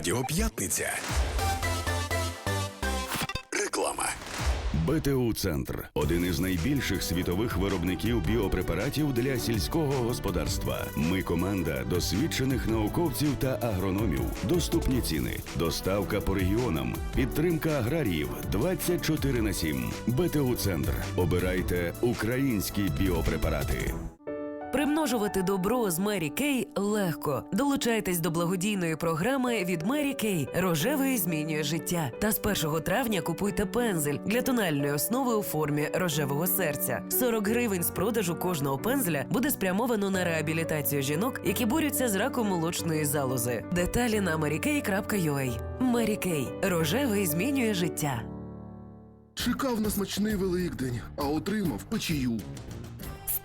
Радіо П'ятниця. Реклама. БТУ Центр один із найбільших світових виробників біопрепаратів для сільського господарства. Ми команда досвідчених науковців та агрономів. Доступні ціни, доставка по регіонам, підтримка аграріїв 24 на 7. БТУ Центр. Обирайте українські біопрепарати. Примножувати добро з Мері Кей легко. Долучайтесь до благодійної програми від Мері Кей Рожевий змінює життя. Та з 1 травня купуйте пензель для тональної основи у формі рожевого серця. 40 гривень з продажу кожного пензля буде спрямовано на реабілітацію жінок, які борються з раком молочної залози. Деталі на marykay.ua. Мері Кей Рожевий змінює життя. Чекав на смачний великдень, а отримав печію.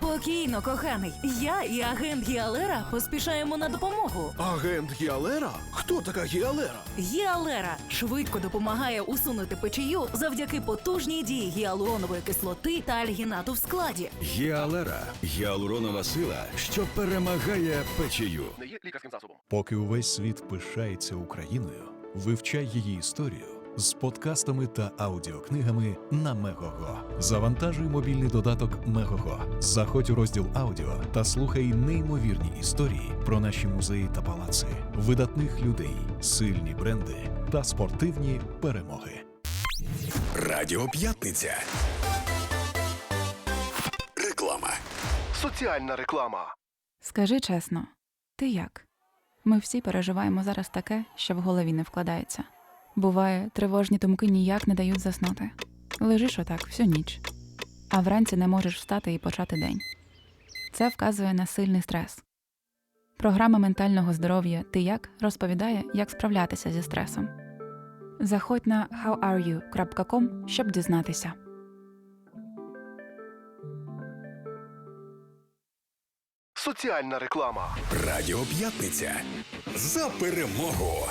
Спокійно, коханий. Я і агент Гіалера поспішаємо на допомогу. Агент Гіалера? Хто така Гіалера? Гіалера швидко допомагає усунути печію завдяки потужній дії гіалуронової кислоти та альгінату в складі. Гіалера гіалуронова сила, що перемагає печію. Не є лікарським засобом. Поки увесь світ пишається Україною, вивчай її історію з подкастами та аудіокнигами на Мегого. Завантажуй мобільний додаток Мегого. Заходь у розділ аудіо та слухай неймовірні історії про наші музеї та палаци, видатних людей, сильні бренди та спортивні перемоги. Радіо П'ятниця. Реклама. Соціальна реклама. Скажи чесно, ти як? Ми всі переживаємо зараз таке, що в голові не вкладається. Буває, тривожні думки ніяк не дають заснути. Лежиш отак всю ніч, а вранці не можеш встати і почати день. Це вказує на сильний стрес. Програма ментального здоров'я Ти як розповідає, як справлятися зі стресом. Заходь на howareyou.com, щоб дізнатися. Соціальна реклама. Радіо П'ятниця. За перемогу.